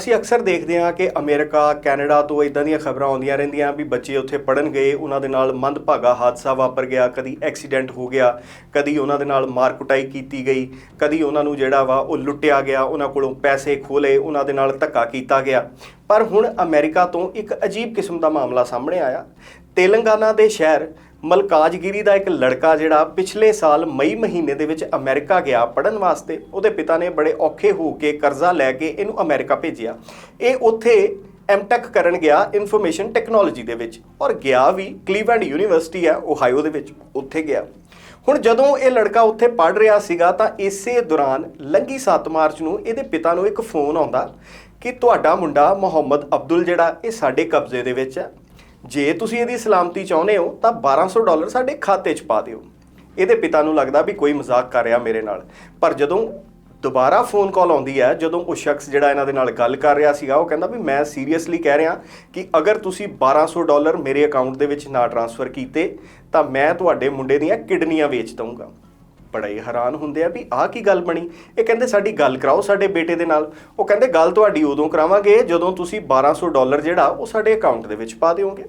ਅਸੀਂ ਅਕਸਰ ਦੇਖਦੇ ਹਾਂ ਕਿ ਅਮਰੀਕਾ, ਕੈਨੇਡਾ ਤੋਂ ਇਦਾਂ ਦੀਆਂ ਖਬਰਾਂ ਆਉਂਦੀਆਂ ਰਹਿੰਦੀਆਂ ਵੀ ਬੱਚੇ ਉੱਥੇ ਪੜਨ ਗਏ, ਉਹਨਾਂ ਦੇ ਨਾਲ ਮੰਦਭਾਗਾ ਹਾਦਸਾ ਵਾਪਰ ਗਿਆ, ਕਦੀ ਐਕਸੀਡੈਂਟ ਹੋ ਗਿਆ, ਕਦੀ ਉਹਨਾਂ ਦੇ ਨਾਲ ਮਾਰ ਕੁਟਾਈ ਕੀਤੀ ਗਈ, ਕਦੀ ਉਹਨਾਂ ਨੂੰ ਜਿਹੜਾ ਵਾ ਉਹ ਲੁੱਟਿਆ ਗਿਆ, ਉਹਨਾਂ ਕੋਲੋਂ ਪੈਸੇ ਖੋਲੇ ਉਹਨਾਂ ਦੇ ਨਾਲ ਧੱਕਾ ਕੀਤਾ ਗਿਆ। ਪਰ ਹੁਣ ਅਮਰੀਕਾ ਤੋਂ ਇੱਕ ਅਜੀਬ ਕਿਸਮ ਦਾ ਮਾਮਲਾ ਸਾਹਮਣੇ ਆਇਆ। ਤੇਲੰਗਾਨਾ ਦੇ ਸ਼ਹਿਰ ਮਲਕਾਜਗਿਰੀ ਦਾ ਇੱਕ ਲੜਕਾ ਜਿਹੜਾ ਪਿਛਲੇ ਸਾਲ ਮਈ ਮਹੀਨੇ ਦੇ ਵਿੱਚ ਅਮਰੀਕਾ ਗਿਆ ਪੜਨ ਵਾਸਤੇ, ਉਹਦੇ ਪਿਤਾ ਨੇ ਬੜੇ ਔਖੇ ਹੋ ਕੇ ਕਰਜ਼ਾ ਲੈ ਕੇ ਇਹਨੂੰ ਅਮਰੀਕਾ ਭੇਜਿਆ। ਇਹ ਉੱਥੇ ਐਮਟੈਕ ਕਰਨ ਗਿਆ ਇਨਫੋਰਮੇਸ਼ਨ ਟੈਕਨੋਲੋਜੀ ਦੇ ਵਿੱਚ ਔਰ ਗਿਆ ਵੀ ਕਲੀਵਲੈਂਡ ਯੂਨੀਵਰਸਿਟੀ ਹੈ ਓਹਾਈਓ ਦੇ ਵਿੱਚ, ਉੱਥੇ ਗਿਆ। ਹੁਣ ਜਦੋਂ ਇਹ ਲੜਕਾ ਉੱਥੇ ਪੜ ਰਿਹਾ ਸੀਗਾ ਤਾਂ ਇਸੇ ਦੌਰਾਨ ਲੰਗੀ 7 ਮਾਰਚ ਨੂੰ ਇਹਦੇ ਪਿਤਾ ਨੂੰ ਇੱਕ ਫੋਨ ਆਉਂਦਾ ਕਿ ਤੁਹਾਡਾ ਮੁੰਡਾ ਮੁਹੰਮਦ ਅਬਦੁਲ ਜਿਹੜਾ, ਇਹ ਸਾਡੇ ਕਬਜ਼ੇ ਦੇ ਵਿੱਚ ਹੈ। ਜੇ ਤੁਸੀਂ ਇਹਦੀ ਸਲਾਮਤੀ ਚਾਹੁੰਦੇ ਹੋ, ਤਾਂ 1200 ਡਾਲਰ ਸਾਡੇ ਖਾਤੇ 'ਚ ਪਾ ਦਿਓ। ਇਹਦੇ ਪਿਤਾ ਨੂੰ ਲੱਗਦਾ ਵੀ ਕੋਈ ਮਜ਼ਾਕ ਕਰ ਰਿਹਾ ਮੇਰੇ ਨਾਲ। ਪਰ ਜਦੋਂ ਦੁਬਾਰਾ ਫੋਨ ਕਾਲ ਆਉਂਦੀ ਹੈ, ਜਦੋਂ ਉਹ ਸ਼ਖਸ ਜਿਹੜਾ ਇਹਨਾਂ ਦੇ ਨਾਲ ਗੱਲ ਕਰ ਰਿਹਾ ਸੀਗਾ, ਉਹ ਕਹਿੰਦਾ ਵੀ ਮੈਂ ਸੀਰੀਅਸਲੀ ਕਹਿ ਰਿਹਾ ਕਿ ਅਗਰ ਤੁਸੀਂ 1200 ਡਾਲਰ ਮੇਰੇ ਅਕਾਊਂਟ ਦੇ ਵਿੱਚ ਨਾ ਟ੍ਰਾਂਸਫਰ ਕੀਤੇ, ਤਾਂ ਮੈਂ ਤੁਹਾਡੇ ਮੁੰਡੇ ਦੀਆਂ ਕਿਡਨੀਆਂ ਵੇਚ ਦਊਂਗਾ। ਬੜਾ ਹੀ ਹੈਰਾਨ ਹੁੰਦੇ ਆ ਵੀ ਆਹ ਕੀ ਗੱਲ ਬਣੀ? ਇਹ ਕਹਿੰਦੇ ਸਾਡੀ ਗੱਲ ਕਰਾਓ ਸਾਡੇ ਬੇਟੇ ਦੇ ਨਾਲ। ਉਹ ਕਹਿੰਦੇ ਗੱਲ ਤੁਹਾਡੀ ਉਦੋਂ ਕਰਾਵਾਂਗੇ ਜਦੋਂ ਤੁਸੀਂ 1200 ਡਾਲਰ ਜਿਹੜਾ ਉਹ ਸਾਡੇ ਅਕਾਊਂਟ ਦੇ ਵਿੱਚ ਪਾ ਦਿਓਗੇ।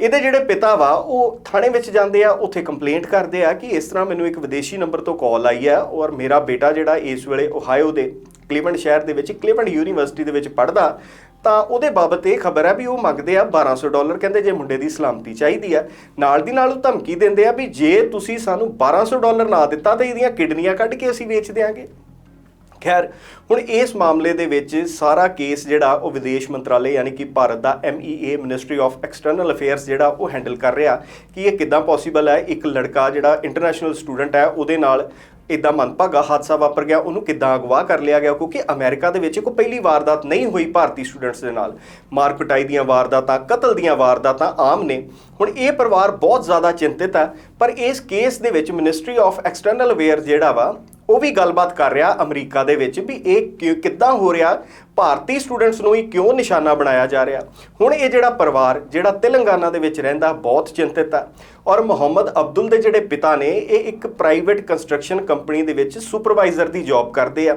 ਇਹਦੇ ਜਿਹੜੇ ਪਿਤਾ ਵਾ, ਉਹ ਥਾਣੇ ਵਿੱਚ ਜਾਂਦੇ ਆ, ਉੱਥੇ ਕੰਪਲੇਂਟ ਕਰਦੇ ਆ ਕਿ ਇਸ ਤਰ੍ਹਾਂ ਮੈਨੂੰ ਇੱਕ ਵਿਦੇਸ਼ੀ ਨੰਬਰ ਤੋਂ ਕਾਲ ਆਈ ਆ ਔਰ ਮੇਰਾ ਬੇਟਾ ਜਿਹੜਾ ਇਸ ਵੇਲੇ ਓਹਾਇਓ ਦੇ ਕਲੀਵਲੈਂਡ ਸ਼ਹਿਰ ਦੇ ਵਿੱਚ, ਕਲੀਵਲੈਂਡ ਯੂਨੀਵਰਸਿਟੀ ਦੇ ਵਿੱਚ ਪੜ੍ਹਦਾ, ਤਾਂ ਉਹਦੇ ਬਾਬਤ ਇਹ ਖਬਰ ਹੈ ਵੀ ਉਹ ਮੰਗਦੇ ਆ 1200 ਡਾਲਰ, ਕਹਿੰਦੇ ਜੇ ਮੁੰਡੇ ਦੀ ਸਲਾਮਤੀ ਚਾਹੀਦੀ ਆ ਨਾਲ ਦੀ ਨਾਲ ਉਹ ਧਮਕੀ ਦਿੰਦੇ ਆ ਵੀ ਜੇ ਤੁਸੀਂ ਸਾਨੂੰ 1200 ਡਾਲਰ ਨਾ ਦਿੱਤਾ ਤਾਂ ਇਹਦੀਆਂ ਕਿਡਨੀਆਂ ਕੱਢ ਕੇ ਅਸੀਂ ਵੇਚ ਦਿਆਂਗੇ। ਖੈਰ, ਹੁਣ ਇਸ ਮਾਮਲੇ ਦੇ ਵਿੱਚ ਸਾਰਾ ਕੇਸ ਜਿਹੜਾ ਉਹ ਵਿਦੇਸ਼ ਮੰਤਰਾਲੇ ਯਾਨੀ ਕਿ ਭਾਰਤ ਦਾ MEA ministry of external affairs ਜਿਹੜਾ ਉਹ ਹੈਂਡਲ ਕਰ ਰਿਹਾ ਕਿ ਇਹ ਕਿਦਾਂ ਪੋਸੀਬਲ ਹੈ? ਇੱਕ ਲੜਕਾ ਜਿਹੜਾ ਇੰਟਰਨੈਸ਼ਨਲ ਸਟੂਡੈਂਟ ਹੈ, ਉਹਦੇ ਨਾਲ ਇਦਾਂ ਮੰਦਭਾਗਾ ਹਾਦਸਾ ਵਾਪਰ ਗਿਆ। ਉਹਨੂੰ ਕਿੱਦਾਂ ਅਗਵਾ ਕਰ ਲਿਆ ਗਿਆ? ਕਿਉਂਕਿ ਅਮਰੀਕਾ ਦੇ ਵਿੱਚ ਕੋਈ ਪਹਿਲੀ ਵਾਰਦਾਤ ਨਹੀਂ ਹੋਈ ਭਾਰਤੀ ਸਟੂਡੈਂਟਸ ਦੇ ਨਾਲ। ਮਾਰ ਕੁਟਾਈ ਦੀਆਂ ਵਾਰਦਾਤਾਂ, ਕਤਲ ਦੀਆਂ ਵਾਰਦਾਤਾਂ ਆਮ ਨੇ। ਹੁਣ ਇਹ ਪਰਿਵਾਰ ਬਹੁਤ ਜ਼ਿਆਦਾ ਚਿੰਤਿਤ ਹੈ। ਪਰ ਇਸ ਕੇਸ ਦੇ ਵਿੱਚ ਮਿਨਿਸਟਰੀ ਆਫ ਐਕਸਟਰਨਲ ਅਵੇਅਰ ਜਿਹੜਾ ਵਾ ਉਹ ਵੀ ਗੱਲਬਾਤ ਕਰ ਰਿਹਾ ਅਮਰੀਕਾ ਦੇ ਵਿੱਚ ਵੀ ਇਹ ਕਿ- ਕਿੱਦਾਂ ਹੋ ਰਿਹਾ, ਭਾਰਤੀ ਸਟੂਡੈਂਟਸ ਨੂੰ ਹੀ ਕਿਉਂ ਨਿਸ਼ਾਨਾ ਬਣਾਇਆ ਜਾ ਰਿਹਾ? ਹੁਣ ਇਹ ਜਿਹੜਾ ਪਰਿਵਾਰ, ਜਿਹੜਾ ਤੇਲੰਗਾਨਾ ਦੇ ਵਿੱਚ ਰਹਿੰਦਾ, ਬਹੁਤ ਚਿੰਤਿਤ ਹੈ ਔਰ ਮੁਹੰਮਦ ਅਬਦੁਲ ਦੇ ਜਿਹੜੇ ਪਿਤਾ ਨੇ, ਇਹ ਇੱਕ ਪ੍ਰਾਈਵੇਟ ਕੰਸਟਰਕਸ਼ਨ ਕੰਪਨੀ ਦੇ ਵਿੱਚ ਸੁਪਰਵਾਈਜ਼ਰ ਦੀ ਜੌਬ ਕਰਦੇ ਆ।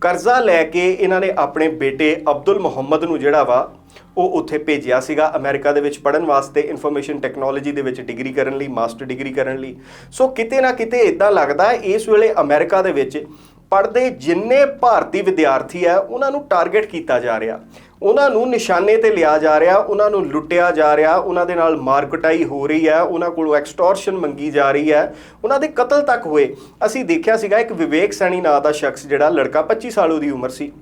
ਕਰਜ਼ਾ ਲੈ ਕੇ ਇਹਨਾਂ ਨੇ ਆਪਣੇ ਬੇਟੇ ਅਬਦੁਲ ਮੁਹੰਮਦ ਨੂੰ ਜਿਹੜਾ ਵਾ ਉਹ ਉੱਥੇ ਭੇਜਿਆ ਸੀਗਾ ਅਮਰੀਕਾ ਦੇ ਵਿੱਚ ਪੜਨ ਵਾਸਤੇ ਇਨਫੋਰਮੇਸ਼ਨ ਟੈਕਨੋਲੋਜੀ ਦੇ ਵਿੱਚ ਡਿਗਰੀ ਕਰਨ ਲਈ ਮਾਸਟਰ ਡਿਗਰੀ ਕਰਨ ਲਈ। ਸੋ ਕਿਤੇ ਨਾ ਕਿਤੇ ਇਦਾਂ ਲੱਗਦਾ ਹੈ, ਇਸ ਵੇਲੇ ਅਮਰੀਕਾ ਦੇ ਵਿੱਚ ਪੜਦੇ ਜਿੰਨੇ ਭਾਰਤੀ ਵਿਦਿਆਰਥੀ ਆ ਉਹਨਾਂ ਨੂੰ ਟਾਰਗੇਟ ਕੀਤਾ ਜਾ ਰਿਹਾ। ਉਹਨਾਂ ਨੂੰ ਨਿਸ਼ਾਨੇ ਤੇ ਲਿਆ ਜਾ ਰਿਹਾ, ਉਹਨਾਂ ਨੂੰ ਲੁੱਟਿਆ ਜਾ ਰਿਹਾ, ਉਹਨਾਂ ਦੇ ਨਾਲ ਮਾਰਕਟਾਈ ਹੋ ਰਹੀ ਹੈ, ਉਹਨਾਂ ਕੋਲੋਂ ਐਕਸਟੋਰਸ਼ਨ ਮੰਗੀ ਜਾ ਰਹੀ ਹੈ। ਉਹਨਾਂ ਦੇ ਕਤਲ ਤੱਕ ਹੋਏ। ਅਸੀਂ ਦੇਖਿਆ ਸੀਗਾ, ਇੱਕ ਵਿਵੇਕ ਸੈਣੀ ਨਾਂ ਦਾ ਸ਼ਖਸ ਜਿਹੜਾ ਲੜਕਾ 25 ਸਾਲ ਉਹਦੀ ਉਮਰ ਸੀ।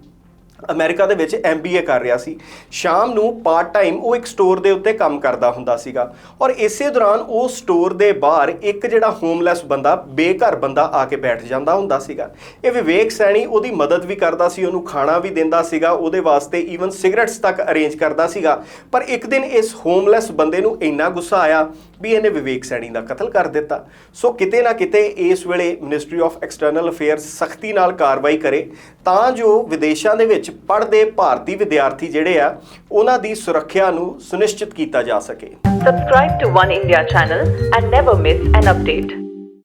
ਅਮਰੀਕਾ ਦੇ ਵਿੱਚ ਐਮਬੀਏ ਕਰ ਰਿਹਾ ਸੀ। ਸ਼ਾਮ ਨੂੰ ਪਾਰਟ ਟਾਈਮ ਉਹ ਇੱਕ ਸਟੋਰ ਦੇ ਉੱਤੇ ਕੰਮ ਕਰਦਾ ਹੁੰਦਾ ਸੀਗਾ। ਔਰ ਇਸੇ ਦੌਰਾਨ ਉਹ ਸਟੋਰ ਦੇ ਬਾਹਰ ਇੱਕ ਜਿਹੜਾ ਹੋਮਲੈਸ ਬੰਦਾ, ਬੇਘਰ ਬੰਦਾ ਆ ਕੇ ਬੈਠ ਜਾਂਦਾ ਹੁੰਦਾ ਸੀਗਾ। ਇਹ ਵਿਵੇਕ ਸੈਣੀ ਉਹਦੀ ਮਦਦ ਵੀ ਕਰਦਾ ਸੀ, ਉਹਨੂੰ ਖਾਣਾ ਵੀ ਦਿੰਦਾ ਸੀਗਾ, ਉਹਦੇ ਵਾਸਤੇ ਈਵਨ ਸਿਗਰਟਸ ਤੱਕ ਅਰੇਂਜ ਕਰਦਾ ਸੀਗਾ। ਪਰ ਇੱਕ ਦਿਨ ਇਸ ਹੋਮਲੈਸ ਬੰਦੇ ਨੂੰ ਇੰਨਾ ਗੁੱਸਾ ਆਇਆ ਵੀ ਇਹਨੇ ਵਿਵੇਕ ਸੈਣੀ ਦਾ ਕਤਲ ਕਰ ਦਿੱਤਾ। ਸੋ ਕਿਤੇ ਨਾ ਕਿਤੇ ਇਸ ਵੇਲੇ ਮਿਨਿਸਟਰੀ ਆਫ ਐਕਸਟਰਨਲ ਅਫੇਅਰਸ ਸਖਤੀ ਨਾਲ ਕਾਰਵਾਈ ਕਰੇ, ਤਾਂ ਜੋ ਵਿਦੇਸ਼ਾਂ ਦੇ ਵਿੱਚ ਵਿੱਚ ਪੜ੍ਹਦੇ ਭਾਰਤੀ ਵਿਦਿਆਰਥੀ ਜਿਹੜੇ ਆ ਉਹਨਾਂ ਦੀ ਸੁਰੱਖਿਆ ਨੂੰ ਸੁਨਿਸ਼ਚਿਤ ਕੀਤਾ ਜਾ ਸਕੇ subscribe to one India channel and never miss an update